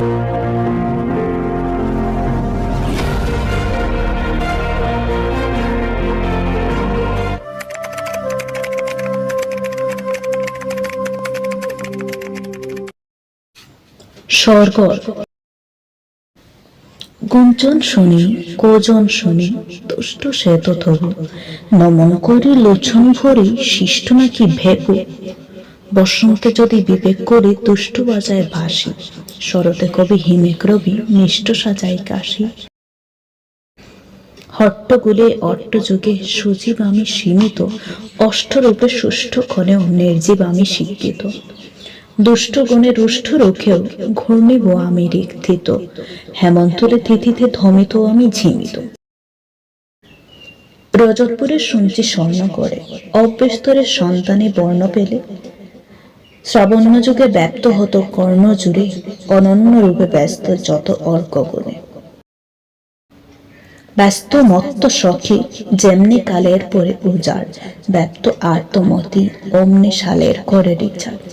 গুঞ্জন শুনি, কোজন শুনি, দুষ্ট শ্বেত তবু। নমন করি লোচন ভরি, শিষ্ট নাকি ভেকু বসন্তে যদি বিবেক করি, দুষ্ট বাজায় ভাসি। শরতে কবি হিমেক রবি নিষ্ঠ সাজাই কাশি। হট্টগুলে অট্টযুগে সুজীব আমি সীমিত, অষ্টরূপে সুষ্ঠ ক্ষণেও নির্জীব আমি শিক্ষিত। দুষ্ট গুণে রুষ্ট রুখেও ঘূর্ণিব আমি রিক্তিত হেমন্তরে তিথিতে ধমিত আমি ঝিমিত। রজতপুরে শুনছি স্বর্ণ করে অব্যস্তরের সন্তানে বর্ণ পেলে শ্রাবণ্য যুগে ব্যক্ত হতো কর্ণ জুড়ে অনন্য রূপে ব্যস্ত যত অর্ক গুণে ব্যস্ত মত্ত সখী যেমনি কালের পরে উজাড়, ব্যপ্ত আর্তমতি অমনি সালের করে রিচার্জ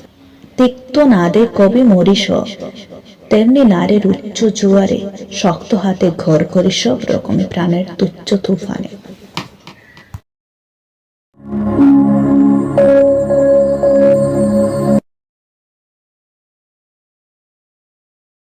তিক্ত নাদে কবি মরিস, তেমনি নারের উচ্চ জুয়ারে শক্ত হাতে ঘর করে সব রকম প্রাণের তুচ্ছ তুফানে।